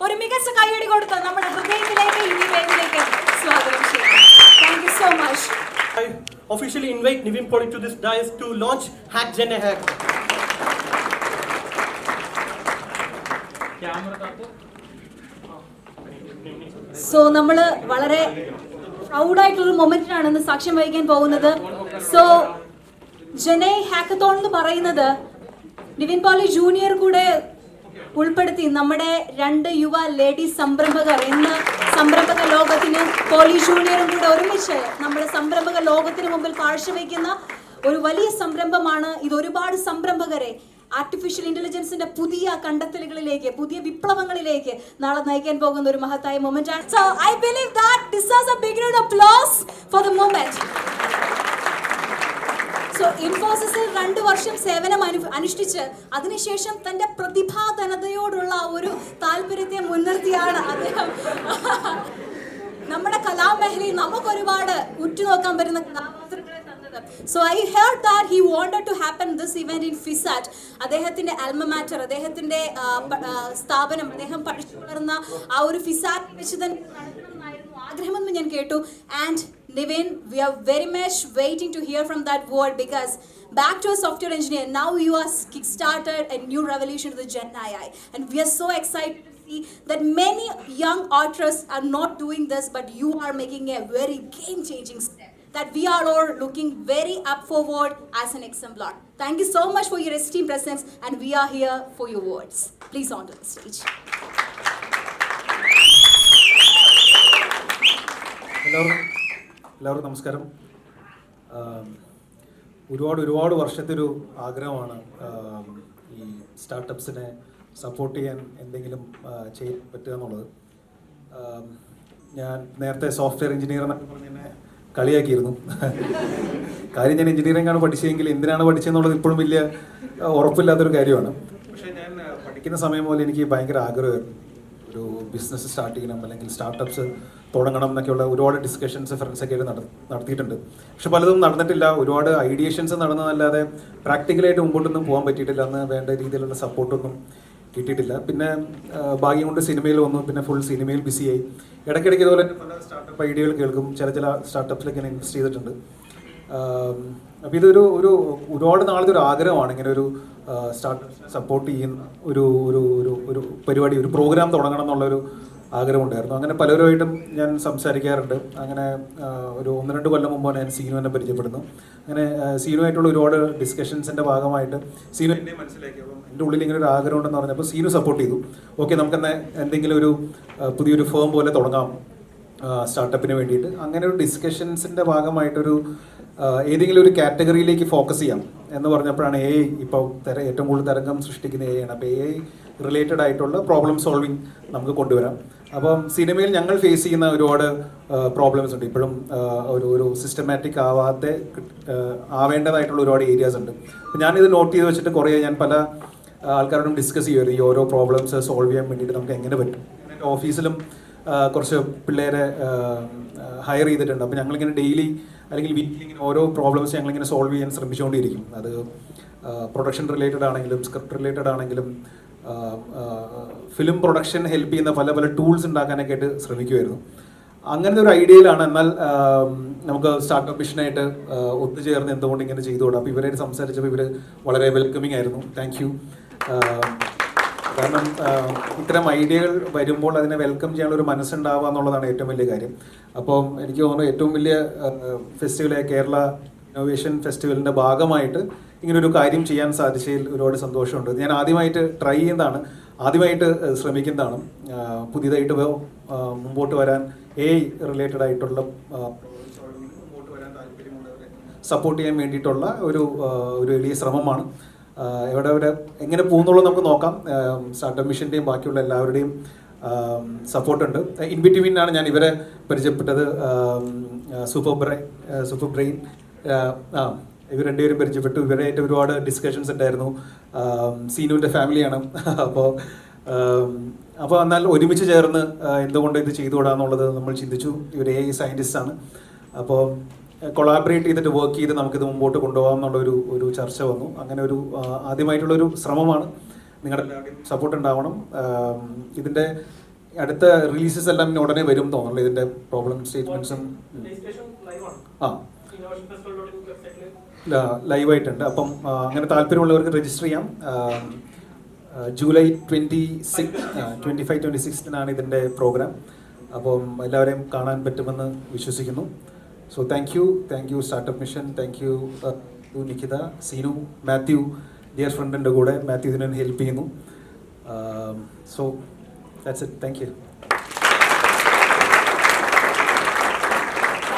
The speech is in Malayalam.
ഒരു മികച്ച കൈയടി കൊടുത്ത് നമ്മുടെ ഹൃദയത്തിലേക്ക് ഈ വേദിയിലേക്ക് സ്വാഗതം ചെയ്യാം thank you so much I officially invite Nivin to to this dais to launch Hack Gen Hack. So നമ്മൾ വളരെ പ്രൗഡായിട്ടുള്ള മൊമെന്റിനാണ് ഇന്ന് സാക്ഷ്യം വഹിക്കാൻ പോകുന്നത്. സോ ജനൈ ഹാക്കത്തോൺ എന്ന് പറയുന്നത് നിവിൻ പോളി ജൂനിയർ കൂടെ ഉൾപ്പെടുത്തി നമ്മുടെ രണ്ട് യുവ ലേഡി സംരംഭകർ ഇന്ന് സംരംഭക ലോകത്തിന് പോളി ജൂനിയറും കൂടെ ഒരുമിച്ച് നമ്മുടെ സംരംഭക ലോകത്തിന് മുമ്പിൽ കാഴ്ചവെക്കുന്ന ഒരു വലിയ സംരംഭമാണ്. ഇത് ഒരുപാട് സംരംഭകരെ ആർട്ടിഫിഷ്യൽ ഇന്റലിജൻസിന്റെ പുതിയ കണ്ടെത്തലുകളിലേക്ക് പുതിയ വിപ്ലവങ്ങളിലേക്ക് നാളെ നയിക്കാൻ പോകുന്ന ഒരു മഹത്തായ മൊമെന്റ് ആണ്. So I believe that this as A big applause for the moment so ഇൻഫോസിസിൽ രണ്ട് വർഷം സേവനം അനു അനുഷ്ഠിച്ച് അതിനുശേഷം തന്റെ പ്രതിഭാധനതയോടുള്ള ഒരു താല്പര്യത്തെ മുൻനിർത്തിയാണ് അദ്ദേഹം. നമ്മുടെ കലാമേഖലയിൽ നമുക്ക് ഒരുപാട് ഉറ്റുനോക്കാൻ പറ്റുന്ന കഥാപാത്രങ്ങളെ തന്നത്. So I heard that he wanted to happen this event in FISAT അദ്ദേഹത്തിന്റെ അൽമമാറ്റർ അദ്ദേഹത്തിന്റെ സ്ഥാപനം അദ്ദേഹം പഠിച്ചു വളർന്ന ആ ഒരു ഫിസാറ്റ് വെച്ച് തന്നെ ആഗ്രഹമെന്ന് ഞാൻ കേട്ടു. And We are very much waiting to hear from that word because back to a software engineer, now you are kickstarted a new revolution of the Gen AI. And we are so excited to see that many young authors are not doing this, but you are making a very game-changing step that we are all looking very up forward as an exemplar. Thank you so much for your esteemed presence and we are here for your words. Please onto the stage. Hello. എല്ലാവർക്കും നമസ്കാരം. ഒരുപാട് ഒരുപാട് വർഷത്തെ ഒരു ആഗ്രഹമാണ് ഈ സ്റ്റാർട്ടപ്സിനെ സപ്പോർട്ട് ചെയ്യാൻ എന്തെങ്കിലും ചെയ്യാൻ പറ്റുക എന്നുള്ളത്. ഞാൻ നേരത്തെ സോഫ്റ്റ്വെയർ എഞ്ചിനീയർ എന്നൊക്കെ പറഞ്ഞ് എന്നെ കളിയാക്കിയിരുന്നു. കാര്യം ഞാൻ എഞ്ചിനീയറിംഗ് ആണ് പഠിച്ചതെങ്കിൽ എന്തിനാണ് പഠിച്ചതെന്നുള്ളത് ഇപ്പോഴും വലിയ ഉറപ്പില്ലാത്തൊരു കാര്യമാണ്. പക്ഷേ ഞാൻ പഠിക്കുന്ന സമയം പോലെ എനിക്ക് ഭയങ്കര ആഗ്രഹമായിരുന്നു. ഒരു ബിസിനസ് സ്റ്റാർട്ട് ചെയ്യണം അല്ലെങ്കിൽ സ്റ്റാർട്ടപ്സ് തുടങ്ങണം എന്നൊക്കെയുള്ള ഒരുപാട് ഡിസ്കഷൻസ് ഫ്രണ്ട്സൊക്കെ ആയിട്ട് നട നടത്തിയിട്ടുണ്ട്. പക്ഷെ പലതും നടന്നിട്ടില്ല. ഒരുപാട് ഐഡിയേഷൻസ് നടന്നതല്ലാതെ പ്രാക്ടിക്കലായിട്ട് മുമ്പോട്ടൊന്നും പോകാൻ പറ്റിയിട്ടില്ല. അന്ന് വേണ്ട രീതിയിലുള്ള സപ്പോർട്ടൊന്നും കിട്ടിയിട്ടില്ല. പിന്നെ ഭാഗ്യം കൊണ്ട് സിനിമയിൽ വന്നു. പിന്നെ ഫുൾ സിനിമയിൽ ബിസിയായി ഇടയ്ക്കിടയ്ക്ക് ഇതുപോലെ പല സ്റ്റാർട്ടപ്പ് ഐഡിയകൾ കേൾക്കും. ചില ചില സ്റ്റാർട്ടപ്സിലൊക്കെ ഞാൻ ഇൻവെസ്റ്റ് ചെയ്തിട്ടുണ്ട്. അപ്പോൾ ഇതൊരു ഒരു ഒരുപാട് നാളത്തെ ഒരു ആഗ്രഹമാണ് ഇങ്ങനെ ഒരു സ്റ്റാർട്ട് സപ്പോർട്ട് ചെയ്യുന്ന ഒരു ഒരു ഒരു ഒരു പരിപാടി ഒരു പ്രോഗ്രാം തുടങ്ങണം എന്നുള്ളൊരു ആഗ്രഹമുണ്ടായിരുന്നു. അങ്ങനെ പലരുമായിട്ടും ഞാൻ സംസാരിക്കാറുണ്ട്. അങ്ങനെ ഒരു ഒന്ന് രണ്ട് കൊല്ലം മുമ്പാണ് ഞാൻ സീനുവിനെ പരിചയപ്പെടുന്നു. അങ്ങനെ സീനുമായിട്ടുള്ള ഒരുപാട് ഡിസ്കഷൻസിന്റെ ഭാഗമായിട്ട് സീനു എന്നെ മനസ്സിലാക്കി. അപ്പം എന്റെ ഉള്ളിൽ ഇങ്ങനെ ഒരു ആഗ്രഹം ഉണ്ടെന്ന് പറഞ്ഞപ്പോൾ സീനു സപ്പോർട്ട് ചെയ്തു. ഓക്കെ നമുക്കെന്നെ എന്തെങ്കിലും ഒരു പുതിയൊരു ഫേം പോലെ തുടങ്ങാം സ്റ്റാർട്ടപ്പിന് വേണ്ടിയിട്ട്. അങ്ങനെ ഒരു ഡിസ്കഷൻസിന്റെ ഭാഗമായിട്ടൊരു ഏതെങ്കിലും ഒരു കാറ്റഗറിയിലേക്ക് ഫോക്കസ് ചെയ്യാം എന്ന് പറഞ്ഞപ്പോഴാണ് എ ഐ ഇപ്പോൾ ഏറ്റവും കൂടുതൽ തരംഗം സൃഷ്ടിക്കുന്ന എ ആണ്. അപ്പോൾ എ ഐ റിലേറ്റഡ് ആയിട്ടുള്ള പ്രോബ്ലം സോൾവിങ് നമുക്ക് കൊണ്ടുവരാം. അപ്പം സിനിമയിൽ ഞങ്ങൾ ഫേസ് ചെയ്യുന്ന ഒരുപാട് പ്രോബ്ലംസ് ഉണ്ട്. ഇപ്പോഴും ഒരു ഒരു സിസ്റ്റമാറ്റിക് ആവാത്ത ആവേണ്ടതായിട്ടുള്ള ഒരുപാട് ഏരിയാസ് ഉണ്ട്. ഞാനിത് നോട്ട് ചെയ്ത് വെച്ചിട്ട് കുറേ ഞാൻ പല ആൾക്കാരോടും ഡിസ്കസ് ചെയ്യുമായിരുന്നു. ഈ ഓരോ പ്രോബ്ലംസ് സോൾവ് ചെയ്യാൻ വേണ്ടിയിട്ട് നമുക്ക് എങ്ങനെ പറ്റും? ഓഫീസിലും കുറച്ച് പിള്ളേരെ ഹയർ ചെയ്തിട്ടുണ്ട്. അപ്പോൾ ഞങ്ങളിങ്ങനെ ഡെയിലി അല്ലെങ്കിൽ വീക്കിലി ഇങ്ങനെ ഓരോ പ്രോബ്ലംസ് ഞങ്ങളിങ്ങനെ സോൾവ് ചെയ്യാൻ ശ്രമിച്ചുകൊണ്ടിരിക്കും. അത് പ്രൊഡക്ഷൻ റിലേറ്റഡ് ആണെങ്കിലും സ്ക്രിപ്റ്റ് റിലേറ്റഡ് ആണെങ്കിലും ഫിലിം പ്രൊഡക്ഷൻ ഹെൽപ്പ് ചെയ്യുന്ന പല പല ടൂൾസ് ഉണ്ടാക്കാനൊക്കെ ആയിട്ട് ശ്രമിക്കുമായിരുന്നു അങ്ങനത്തെ ഒരു ഐഡിയയിലാണ് എന്നാൽ നമുക്ക് സ്റ്റാർട്ടപ്പ് മിഷനായിട്ട് ഒത്തുചേർന്ന് എന്തുകൊണ്ട് ഇങ്ങനെ ചെയ്തുകൂടാ? അപ്പോൾ ഇവരായിട്ട് സംസാരിച്ചപ്പോൾ ഇവർ വളരെ വെൽക്കമിങ് ആയിരുന്നു. താങ്ക് യു കാരണം ഇത്തരം ഐഡിയകൾ വരുമ്പോൾ അതിനെ വെൽക്കം ചെയ്യാനുള്ള ഒരു മനസ്സുണ്ടാവുക എന്നുള്ളതാണ് ഏറ്റവും വലിയ കാര്യം. അപ്പോൾ എനിക്ക് തോന്നുന്നു ഏറ്റവും വലിയ ഫെസ്റ്റിവലായ കേരള ഇന്നോവേഷൻ ഫെസ്റ്റിവലിന്റെ ഭാഗമായിട്ട് ഇങ്ങനെ ഒരു കാര്യം ചെയ്യാൻ സാധിച്ചതിൽ ഒരുപാട് സന്തോഷമുണ്ട്. ഞാൻ ആദ്യമായിട്ട് ട്രൈ ചെയ്യുന്നതാണ്. ആദ്യമായിട്ട് ശ്രമിക്കുന്നതാണ്. പുതിയതായിട്ട് മുമ്പോട്ട് വരാൻ എ റിലേറ്റഡ് ആയിട്ടുള്ള സപ്പോർട്ട് ചെയ്യാൻ വേണ്ടിയിട്ടുള്ള ഒരു ഒരു വലിയ ശ്രമമാണ്. എവിടെ എവിടെ എങ്ങനെ പോകുന്നുള്ളത് നമുക്ക് നോക്കാം. സ്റ്റാർട്ടപ്പ് മിഷന്റെയും ബാക്കിയുള്ള എല്ലാവരുടെയും സപ്പോർട്ടുണ്ട് ഇൻ ബിറ്റ്വീനാണ് ഞാൻ ഇവരെ പരിചയപ്പെട്ടത്. സൂപ്പർ ബ്രെയിൻ സൂപ്പർ ബ്രെയിൻ ആ ഇവർ രണ്ടുപേരും പരിചയപ്പെട്ടു. ഇവരായിട്ട് ഒരുപാട് ഡിസ്കഷൻസ് ഉണ്ടായിരുന്നു. സീനുവിന്റെ ഫാമിലിയാണ്. അപ്പോൾ അപ്പോൾ എന്നാൽ ഒരുമിച്ച് ചേർന്ന് എന്തുകൊണ്ട് ഇത് ചെയ്തുകൂടാന്നുള്ളത് നമ്മൾ ചിന്തിച്ചു. ഇവർ എ ഐ സയന്റിസ്റ്റാണ് അപ്പോൾ കൊളാബറേറ്റ് ചെയ്തിട്ട് വർക്ക് ചെയ്ത് നമുക്കിത് മുമ്പോട്ട് കൊണ്ടുപോകാം എന്നുള്ള ഒരു ഒരു ചർച്ച വന്നു. അങ്ങനെ ഒരു ആദ്യമായിട്ടുള്ളൊരു ശ്രമമാണ്. നിങ്ങളുടെ എല്ലാവരുടെയും സപ്പോർട്ട് ഉണ്ടാവണം. ഇതിന്റെ അടുത്ത റിലീസസ് എല്ലാം ഇനി ഉടനെ വരും തോന്നുന്നു ഇതിന്റെ പ്രോബ്ലം സ്റ്റേറ്റ്മെന്റ്സും ആ. ലൈവായിട്ടുണ്ട് അപ്പം അങ്ങനെ താല്പര്യമുള്ളവർക്ക് രജിസ്റ്റർ ചെയ്യാം. July twenty six twenty five twenty സിക്സിനാണ് ഇതിന്റെ പ്രോഗ്രാം അപ്പം എല്ലാവരെയും കാണാൻ പറ്റുമെന്ന് വിശ്വസിക്കുന്നു. So thank you thank you startup mission thank you Nikhita Seenu Mathew dear ഫ്രണ്ടിന്റെ കൂടെ മാത്യു ഇതിനെ ഹെൽപ്പ് ചെയ്യുന്നു. So that's it thank you thank you so much Nivin